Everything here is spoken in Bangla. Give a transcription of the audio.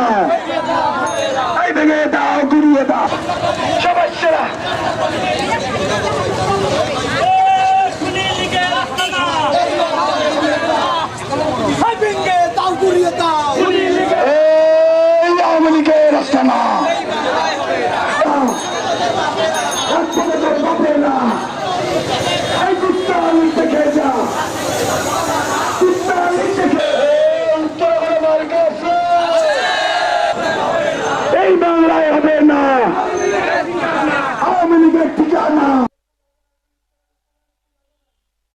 দাও এই ভেঙে দাও গুড়িয়ে দাও। সবাই দাও গুড়িয়ে দাও।